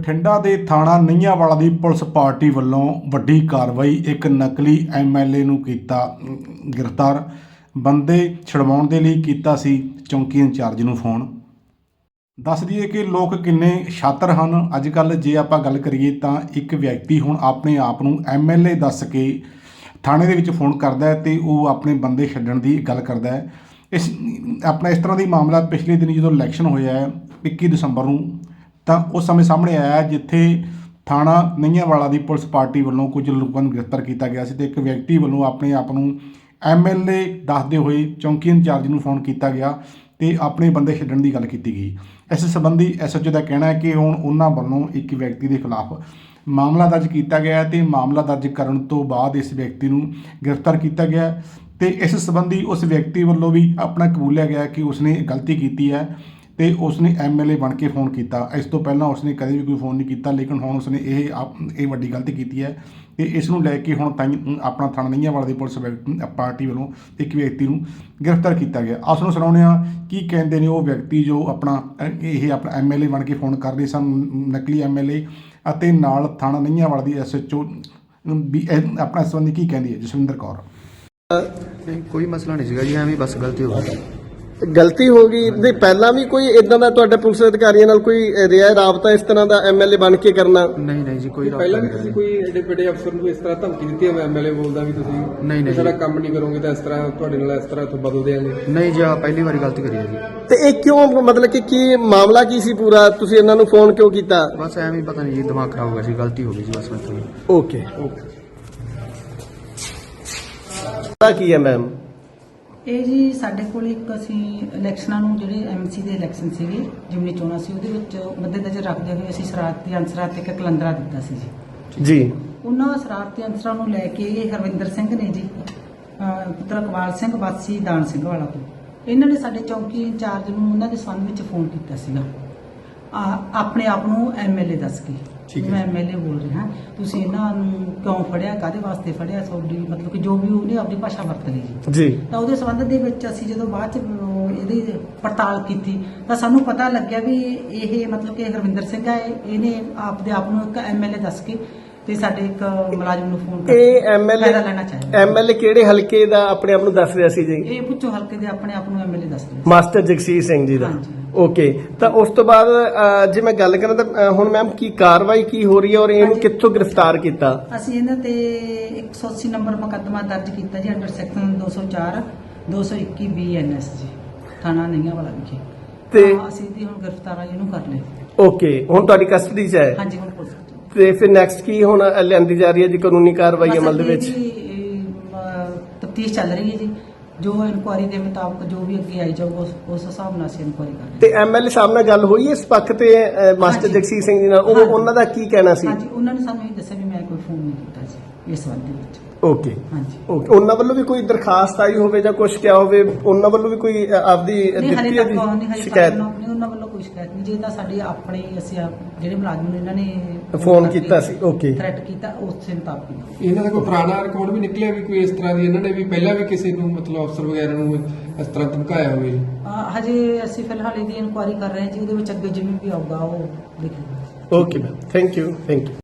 ਬਠਿੰਡਾ ਦੇ ਥਾਣਾ ਨਈਆਂਵਾਲਾ ਦੀ police party ਵੱਲੋਂ ਵੱਡੀ ਕਾਰਵਾਈ ਇੱਕ ਨਕਲੀ ਐਮਐਲਏ ਨੂੰ ਕੀਤਾ ਗ੍ਰਿਫਤਾਰ। ਬੰਦੇ ਛਡਵਾਉਣ ਦੇ ਲਈ ਕੀਤਾ ਸੀ ਚੌਂਕੀ ਇੰਚਾਰਜ ਨੂੰ ਫੋਨ। ਦੱਸ ਦਈਏ ਕਿ ਲੋਕ ਕਿੰਨੇ ਛਾਤਰ ਹਨ। ਅੱਜ ਕੱਲ ਜੇ ਆਪਾਂ ਗੱਲ ਕਰੀਏ ਤਾਂ ਇੱਕ ਵਿਅਕਤੀ ਹੁਣ ਆਪਣੇ ਆਪ ਨੂੰ ਐਮਐਲਏ ਦੱਸ ਕੇ ਥਾਣੇ ਦੇ ਵਿੱਚ ਫੋਨ ਕਰਦਾ ਹੈ ਤੇ ਉਹ ਆਪਣੇ ਬੰਦੇ ਛੱਡਣ ਦੀ ਗੱਲ ਕਰਦਾ ਹੈ। ਇਸ, ਆਪਣਾ ਇਸ ਤਰ੍ਹਾਂ ਦੀ ਮਾਮਲਾ ਪਿਛਲੇ ਦਿਨੀ ਜਦੋਂ ਇਲੈਕਸ਼ਨ ਹੋਇਆ ਹੈ 21 ਦਸੰਬਰ ਨੂੰ ਤਾਂ ਉਸ ਸਮੇਂ ਸਾਹਮਣੇ ਆਇਆ ਜਿੱਥੇ ਥਾਣਾ ਨਈਆਂਵਾਲਾ ਦੀ ਪੁਲਿਸ ਪਾਰਟੀ ਵੱਲੋਂ ਕੁਝ ਲੋਕਾਂ ਨੂੰ ਗ੍ਰਿਫਤਾਰ ਕੀਤਾ ਗਿਆ ਸੀ ਤੇ ਇੱਕ ਵਿਅਕਤੀ ਵੱਲੋਂ ਆਪਣੇ ਆਪ ਨੂੰ ਐਮਐਲਏ ਦੱਸਦੇ ਹੋਏ ਚੌਂਕੀ ਇੰਚਾਰਜ ਨੂੰ ਫੋਨ ਕੀਤਾ ਗਿਆ ਤੇ ਆਪਣੇ ਬੰਦੇ ਛੱਡਣ ਦੀ ਗੱਲ ਕੀਤੀ ਗਈ। ਇਸ ਸੰਬੰਧੀ ਐਸਐਚਓ ਦਾ ਕਹਿਣਾ ਹੈ ਕਿ ਹੁਣ ਉਹਨਾਂ ਵੱਲੋਂ ਇੱਕ ਵਿਅਕਤੀ ਦੇ ਖਿਲਾਫ ਮਾਮਲਾ ਦਰਜ ਕੀਤਾ ਗਿਆ ਹੈ ਤੇ ਮਾਮਲਾ ਦਰਜ ਕਰਨ ਤੋਂ ਬਾਅਦ ਇਸ ਵਿਅਕਤੀ ਨੂੰ ਗ੍ਰਿਫਤਾਰ ਕੀਤਾ ਗਿਆ ਹੈ ਤੇ ਇਸ ਸੰਬੰਧੀ ਉਸ ਵਿਅਕਤੀ ਵੱਲੋਂ ਵੀ ਆਪਣਾ ਕਬੂਲਿਆ ਗਿਆ ਕਿ ਉਸਨੇ ਗਲਤੀ ਕੀਤੀ ਹੈ। ਤੇ ਉਸਨੇ ਐਮਐਲਏ ਬਣ ਕੇ ਫੋਨ ਕੀਤਾ। ਇਸ ਤੋਂ ਪਹਿਲਾਂ ਉਸਨੇ ਕਦੇ ਵੀ ਕੋਈ ਫੋਨ ਨਹੀਂ ਕੀਤਾ, ਲੇਕਿਨ ਹੁਣ ਉਸਨੇ ਇਹ ਇਹ ਵੱਡੀ ਗਲਤੀ ਕੀਤੀ ਹੈ ਤੇ ਇਸ ਨੂੰ ਲੈ ਕੇ ਹੁਣ ਤਾਈਂ ਆਪਣਾ ਥਾਣਾ ਨਈਆਂਵਾਲਾ ਦੀ ਪੁਲਿਸ ਪਾਰਟੀ ਵੱਲੋਂ ਇੱਕ ਵਿਅਕਤੀ ਨੂੰ ਗ੍ਰਿਫਤਾਰ ਕੀਤਾ ਗਿਆ। ਆਸ ਨੂੰ ਸੁਣਾਉਂਦੇ ਹਾਂ ਕੀ ਕਹਿੰਦੇ ਨੇ ਉਹ ਵਿਅਕਤੀ ਜੋ ਆਪਣਾ ਇਹ ਆਪਣਾ ਐਮਐਲਏ ਬਣ ਕੇ ਫੋਨ ਕਰ ਰਹੇ ਸਨ ਨਕਲੀ ਐਮਐਲਏ ਅਤੇ ਨਾਲ ਥਾਣਾ ਨਈਆਂਵਾਲਾ ਦੀ ਐਸਐਚਓ ਵੀ ਇਹ ਆਪਣਾ ਇਸ ਸੰਬੰਧੀ ਕੀ ਕਹਿੰਦੀ ਹੈ? ਜਸਵਿੰਦਰ ਕੌਰ। ਕੋਈ ਮਸਲਾ ਨਹੀਂ ਸੀਗਾ ਜੀ, ਐਵੇਂ ਬਸ ਗਲਤੀ ਹੋ ਗਈ। ਗਲਤੀ ਹੋ ਗਈ ਨਹੀਂ ਪਹਿਲਾਂ ਵੀ ਕੋਈ ਇਦਾਂ ਦਾ ਤੁਹਾਡੇ ਪੁਲਿਸ ਅਧਿਕਾਰੀਆਂ ਨਾਲ ਕੋਈ ਰਿਹਾ ਰਾਬਤਾ ਇਸ ਤਰ੍ਹਾਂ ਦਾ ਐਮਐਲਏ ਬਣ ਕੇ ਕਰਨਾ? ਨਹੀਂ ਨਹੀਂ ਜੀ ਕੋਈ ਰਾਬਤਾ ਪਹਿਲਾਂ ਵੀ ਤੁਸੀਂ। ਕੋਈ ਐਡੇ ਵੱਡੇ ਅਫਸਰ ਨੂੰ ਇਸ ਤਰ੍ਹਾਂ ਧਮਕੀ ਦਿੱਤੀ ਹੈ ਐਮਐਲਏ ਬੋਲਦਾ ਵੀ ਤੁਸੀਂ ਨਹੀਂ, ਨਹੀਂ। ਸਾਡਾ ਕੰਮ ਨਹੀਂ ਕਰੋਗੇ ਤਾਂ ਇਸ ਤਰ੍ਹਾਂ ਤੁਹਾਡੇ ਨਾਲ ਇਸ ਤਰ੍ਹਾਂ ਤੋਂ ਬਦਲ ਦੇਾਂਗੇ ਨਹੀਂ ਜੀ ਆਹ ਪਹਿਲੀ ਵਾਰੀ ਗਲਤੀ ਕਰੀ ਹੈ ਜੀ। ਤੇ ਇਹ ਕਿਉਂ ਮਤਲਬ ਕਿ ਕੀ ਮਾਮਲਾ ਕੀ ਸੀ ਪੂਰਾ? ਤੁਸੀਂ ਇਹਨਾਂ ਨੂੰ ਫੋਨ ਕਿਉਂ ਕੀਤਾ? ਬਸ ਐਵੇਂ ਹੀ ਪਤਾ ਨਹੀਂ ਜੀ ਦਿਮਾਗ ਖਰਾਬ ਹੋ ਗਿਆ ਸੀ ਗਲਤੀ ਹੋ ਗਈ ਜੀ ਬਸ ਤੋਂ ਓਕੇ। ਤਾਂ ਕੀ ਹੈ ਮੈਮ? ਇਹ ਜੀ ਸਾਡੇ ਕੋਲ ਇੱਕ ਅਸੀਂ ਇਲੈਕਸ਼ਨਾਂ ਨੂੰ ਜਿਹੜੇ ਐਮਸੀ ਦੇ ਇਲੈਕਸ਼ਨ ਸੀਗੇ ਜਿਮਨੀ ਚੋਣਾਂ ਸੀ ਉਹਦੇ ਵਿੱਚ ਮੱਦੇਨਜ਼ਰ ਰੱਖਦੇ ਹੋਏ ਅਸੀਂ ਸ਼ਰਾਰਤੀ ਅਨਸਰਾਂ ਤੇ ਇੱਕ ਕਲੰਦਰਾ ਦਿੱਤਾ ਸੀ ਜੀ। ਜੀ। ਉਹਨਾਂ ਸ਼ਰਾਰਤੀ ਅਨਸਰਾਂ ਨੂੰ ਲੈ ਕੇ ਇਹ ਹਰਵਿੰਦਰ ਸਿੰਘ ਨੇ ਜੀ ਪੁੱਤਰ ਇਕਬਾਲ ਸਿੰਘ ਵਾਸੀ ਦਾਨ ਸਿੰਘ ਵਾਲਾ ਤੋਂ। ਇਹਨਾਂ ਨੇ ਸਾਡੇ ਚੌਕੀ ਇੰਚਾਰਜ ਨੂੰ ਉਹਨਾਂ ਦੇ ਸੰਬੰਧ ਵਿੱਚ ਫੋਨ ਕੀਤਾ ਸੀਗਾ। ਆਪਣੇ ਆਪ ਨੂੰ ਐਮਐਲਏ ਦੱਸ ਕੇ। ਠੀਕ ਹੈ। ਮੈਂ ਐਮਐਲਏ ਬੋਲ ਰਿਹਾ। ਤੁਸੀਂ ਇਹਨਾਂ ਨੂੰ ਕਿਉਂ ਫੜਿਆ? ਕਾਦੇ ਵਾਸਤੇ ਫੜਿਆ? ਤੁਹਾਡੀ ਮਤਲਬ ਕਿ ਜੋ ਵੀ ਉਹਨੇ ਆਪਣੀ ਭਾਸ਼ਾ ਵਰਤ ਲਈ ਜੀ ਜੀ। ਤਾਂ ਉਹਦੇ ਸੰਬੰਧ ਦੇ ਵਿੱਚ ਅਸੀਂ ਜਦੋਂ ਬਾਅਦ ਚ ਇਹਦੀ ਪੜਤਾਲ ਕੀਤੀ ਤਾਂ ਸਾਨੂੰ ਪਤਾ ਲੱਗਿਆ ਵੀ ਇਹ ਮਤਲਬ ਕਿ ਹਰਵਿੰਦਰ ਸਿੰਘ ਹੈ ਇਹਨੇ ਆਪਦੇ ਆਪ ਨੂੰ ਇੱਕ ਐਮਐਲਏ ਦੱਸ ਕੇ ਤੇ ਸਾਡੇ ਇੱਕ ਮੁਲਾਜ਼ਮ ਨੂੰ ਫੋਨ ਇਹ ਐਮਐਲਏ ਫਾਇਦਾ ਲੈਣਾ ਚਾਹੀਦਾ। ਐਮਐਲਏ ਕਿਹੜੇ ਹਲਕੇ ਦਾ ਆਪਣੇ ਆਪ ਨੂੰ ਦੱਸ ਰਿਹਾ ਸੀ ਜੀ? ਇਹ ਪੁੱਛੋ ਹਲਕੇ ਦੇ ਆਪਣੇ ਆਪ ਨੂੰ ਐਮਐਲਏ ਦੱਸ ਰਿਹਾ ਮਾਸਟਰ ਜਗਸੀਰ ਸਿੰਘ ਜੀ ਦਾ। ਹਾਂਜੀ। ਓਕੇ। ਤਾਂ ਉਸ ਤੋਂ ਬਾਅਦ ਜੇ ਮੈਂ ਗੱਲ ਕਰਾਂ ਤਾਂ ਹੁਣ ਮੈਮ ਕੀ ਕਾਰਵਾਈ ਕੀ ਹੋ ਰਹੀ ਹੈ ਔਰ ਇਹਨੂੰ ਹਾਂਜੀ। ਕਿੱਥੋਂ ਗ੍ਰਿਫਤਾਰ ਕੀਤਾ? ਅਸੀਂ ਇਹਨਾਂ ਤੇ 180 ਨੰਬਰ ਮੁਕੱਦਮਾ ਦਰਜ ਕੀਤਾ ਜੀ ਅੰਡਰ ਸੈਕਸ਼ਨ 204 221 ਬੀਐਨਐਸ ਜੀ ਥਾਣਾ ਨਈਆਂ ਵਾਲਾ ਵਿਖੇ। ਤੇ- ਤਾਂ ਅਸੀਂ ਦੀ ਹੁਣ ਗ੍ਰਿਫਤਾਰ ਇਹਨੂੰ ਕਰ ਲਿਆ। ਓਕੇ। ਹੁਣ ਤੁਹਾਡੀ ਕਸਟਡੀ 'ਚ ਹੈ? ਹਾਂਜੀ ਹੁਣ ਤੇ ਫਿਰ ਨੈਕਸਟ ਕੀ ਹੁਣ ਲਿਆਂਦੀ ਜਾ ਰਹੀ ਹੈ ਜੀ ਕਾਨੂੰਨੀ ਕਾਰਵਾਈ ਅਮਲ ਦੇ ਵਿੱਚ? ਤਫਤੀਸ਼ ਚੱਲ ਰਹੀ ਹੈ ਜੀ। ਜੋ ਇਨਕੁਆਰੀ ਦੇ ਮੁਤਾਬਕ ਜੋ ਵੀ ਅੱਗੇ ਆਈ ਜਾਊਗਾ ਉਸ- ਉਸ ਹਿਸਾਬ ਨਾਲ ਅਸੀਂ ਇਨਕੁਆਰੀ ਕਰ ਤੇ ਐਮਐਲਏ ਸਾਹਿਬ ਨਾਲ ਗੱਲ ਹੋਈ ਇਸ ਪੱਖ ਤੇ ਮਾਸਟਰ। ਜਗਸੀਰ ਸਿੰਘ ਜੀ ਨਾਲ? ਉਹ। ਉਹਨਾਂ ਦਾ ਕੀ ਕਹਿਣਾ ਸੀ? ਹਾਂਜੀ ਉਹਨਾਂ ਨੇ ਸਾਨੂੰ ਇਹ ਦੱਸਿਆ ਵੀ ਮੈਂ ਕੋਈ ਫੋਨ ਨਹੀਂ ਕੀਤਾ ਜੀ ਇਸ ਸੰਬੰਧ ਦੇ ਵਿੱਚ। ਓਕੇ। ਹਾਂਜੀ। ਓਕੇ। ਉਹਨਾਂ ਵੱਲੋਂ ਵੀ ਕੋਈ ਦਰਖਾਸਤ ਆਈ ਹੋਵੇ ਜਾਂ ਕੁਝ ਕਿਹਾ ਹੋਵੇ ਉਹਨਾਂ ਵੱਲੋਂ ਵੀ ਕੋਈ ਆਪਦੀ ਦਿੱਤੀ ਸ਼ਿਕਾਇਤ ਉਹਨਾਂ ਨਹੀਂ ਉਹਨਾਂ ਵੱਲੋਂ ਕੋਈ ਸ਼ਿਕਾਇਤ ਨਹੀਂ। ਜੇ ਤਾਂ ਸਾਡੇ ਆਪਣੇ ਹੀ ਅਸੀਂ ਆਪ- ਜਿਹੜੇ ਮੁਲਾਜ਼ਮ ਨੇ ਇਹਨਾਂ ਨੇ ਫੋਨ ਕੀਤਾ ਸੀ, okay। ਥ੍ਰੈਟ ਕੀਤਾ ਉਸੇ ਮੁਤਾਬਕ ਹੀ। ਇਹਨਾਂ ਦਾ ਕੋਈ ਪੁਰਾਣਾ ਰਿਕਾਰਡ ਵੀ ਨਿਕਲਿਆ ਵੀ ਕੋਈ ਇਸ ਤਰ੍ਹਾਂ ਦੀ ਇਹਨਾਂ ਨੇ ਵੀ ਪਹਿਲਾਂ ਵੀ ਕਿਸੇ ਨੂੰ ਮਤਲਬ ਅਫਸਰ ਵਗੈਰਾ ਨੂੰ ਇਸ ਤਰ੍ਹਾਂ ਧਮਕਾਇਆ ਹੋਵੇ? ਅਹ ਹਜੇ ਅਸੀਂ ਫਿਲਹਾਲ ਇਹਦੀ ਇਨਕੁਆਰੀ ਕਰ ਰਹੇ ਹਾਂ ਜੀ ਉਹਦੇ ਵਿੱਚ ਅੱਗੇ ਜਿਵੇਂ ਵੀ ਆਊਗਾ ਉਹ ਦੇਖਾਂਗੇ। Okay ma'am thank you thank you